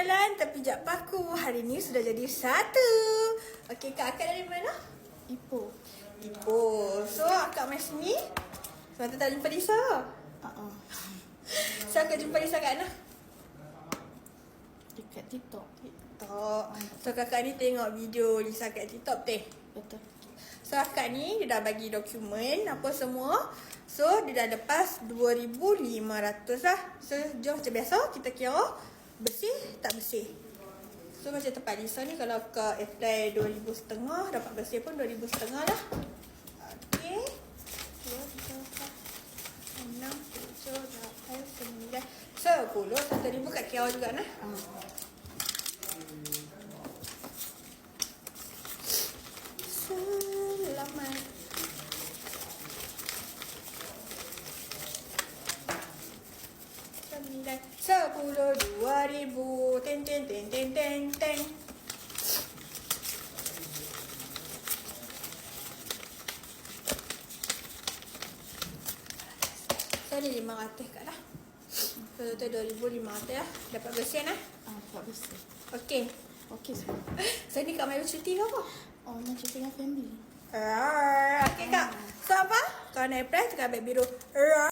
jalan tapi jap paku. Hari ni sudah jadi satu. Okey, Kak Akak dari mana? Ipoh. Ipoh. So, Akak main sini. Sebab tu tak jumpa Lisa. Uh-uh. So, Akak jumpa Lisa kat mana? Dekat TikTok. TikTok. So, Kakak ni tengok video Lisa kat TikTok teh. Betul. So, Akak ni dia dah bagi dokumen apa semua. So, dia dah lepas 2,500 lah. So, jom macam biasa kita kira bersih tak bersih. So, macam tempat Lisa ni kalau Akak apply 2,500 setengah, dapat bersih pun 2,500 setengah lah. Okay. 2, 3, 4, 6, 7, 8, 9, 10. 1,000 kat kira juga nah. Uh. Sembilan, sepuluh, dua ribu, ten, ten, ten, ten, ten, ten. So, ni lima ratus kat lah. Tu dua ribu lima ratus lah. Dapat bersihan lah. Ah, tak bersih. Okey. Okey semua. So, ni Kak Melayu cuti ke apa? Oh, nak cuti dengan family. Rar. Okay kak. So apa? Kau nak apply tekan beg biru. Rar.